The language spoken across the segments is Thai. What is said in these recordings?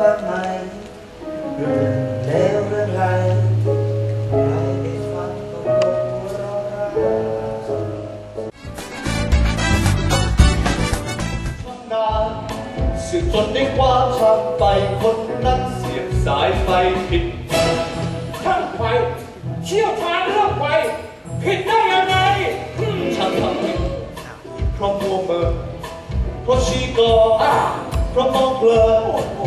บ้างไหมเรื่องเลวเรื่องไรช่างนานสืบจนได้ควาชาำไปคนนั้นเสียบสายไฟผิดช่างไฟเชี่ยวชาญเรื่องไฟผิดได้ยังไงช่างทำผิดเพราะมัวเมินเพราะชีกอเพราะมองเบลอ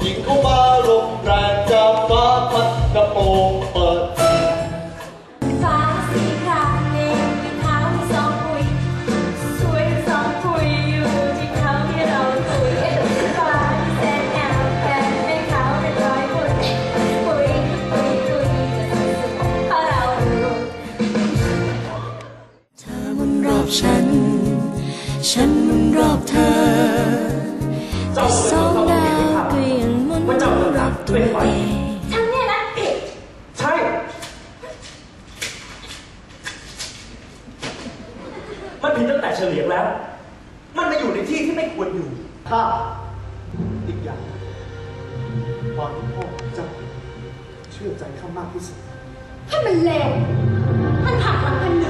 หญิงเข้ามาลมแรงจากฟ้าพัดกระโปรงเปิด ฟ้าสีครามเองมีเขาที่สองคุย สวยสองคุยอยู่ที่เขาที่เราคุยฟ้าที่แสนงามแต่ไม่เขาเป็นร้อยบุญคุยคุยคุยจะสุดเพราะเราดูเธอมุนรอบฉัน ฉันมุนรอบเธอ รอบตัวเองฉันเนี่ยนะผิดใช่ มันผิดตั้งแต่เฉลียงแล้ว มันมาอยู่ในที่ที่ไม่ควรอยู่ถ้าอีกอย่างความที่พ่อของเจ้าเชื่อใจข้ามากที่สุดถ้ามันเลวมันหักหลังพันหนึ่ง